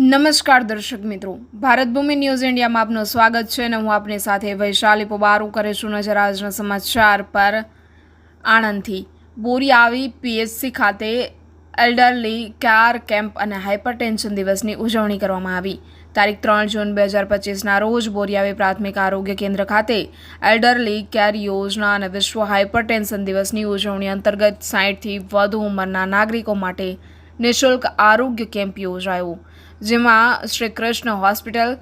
નમસ્કાર દર્શક મિત્રો. ભારત ભૂમિ ન્યૂઝ ઇન્ડિયામાં આપનું સ્વાગત છે અને હું આપની સાથે વૈશાલી પોબારું કરે છું નજર આજના સમાચાર પર આણંદથી. બોરી આવી પીએચસી ખાતે એલ્ડરલી કેર કેમ્પ અને હાઇપરટેન્શન દિવસની ઉજવણી કરવામાં આવી. તારીખ ત્રણ જૂન બે હજાર પચીસના રોજ બોરિયાવી પ્રાથમિક આરોગ્ય કેન્દ્ર ખાતે એલ્ડરલી કેર યોજના અને વિશ્વ હાઇપરટેન્શન દિવસની ઉજવણી અંતર્ગત સાઠથી વધુ ઉંમરના નાગરિકો માટે નિઃશુલ્ક આરોગ્ય કેમ્પ યોજાયો, જેમાં શ્રી કૃષ્ણ હોસ્પિટલ,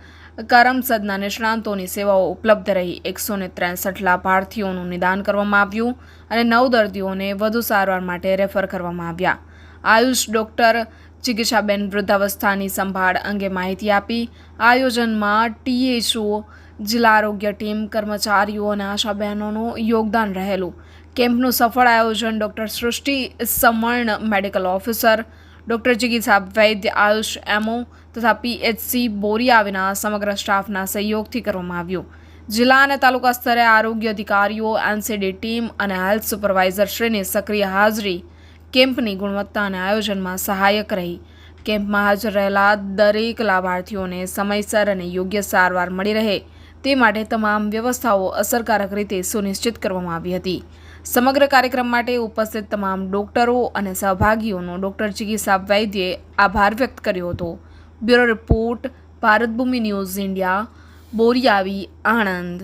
કરમસદના નિષ્ણાંતોની સેવાઓ ઉપલબ્ધ રહી. એકસો ને ત્રેસઠ લાભાર્થીઓનું નિદાન કરવામાં આવ્યું અને નવ દર્દીઓને વધુ સારવાર માટે રેફર કરવામાં આવ્યા. આયુષ ડૉક્ટર ચિકિત્સાબેન વૃદ્ધાવસ્થાની સંભાળ અંગે માહિતી આપી આયોજનમાં ટીએચઓ, જિલ્લા આરોગ્ય ટીમ, કર્મચારીઓ અને આશા બહેનોનું યોગદાન રહેલું. કેમ્પનું સફળ આયોજન doctor Srushti સમર્ણ, medical officer doctor ચિકિત્સા વૈદ્ય આયુષ એમઓ તથા પીએચસી બોરિયાવીના સમગ્ર સ્ટાફના સહયોગથી કરવામાં આવ્યું. જિલ્લા અને તાલુકા સ્તરે આરોગ્ય અધિકારીઓ, એનસીડી ટીમ અને હેલ્થ સુપરવાઇઝરશ્રીની સક્રિય હાજરી, કેમ્પની ગુણવત્તા અને આયોજનમાં સહાયક રહી. કેમ્પમાં હાજર રહેલા દરેક લાભાર્થીઓને સમયસર અને યોગ્ય સારવાર મળી રહે. તે માટે તમામ વ્યવસ્થાઓ અસરકારક રીતે સુનિશ્ચિત કરવામાં આવી હતી. સમગ્ર કાર્યક્રમ માટે ઉપસ્થિત તમામ ડોક્ટરો અને સહભાગીઓનો ડોક્ટર ચિકિત્સા વૈદ્યે આભાર વ્યક્ત કર્યો હતો. Bureau report Bharatbhoomi news India, Boriavi Anand.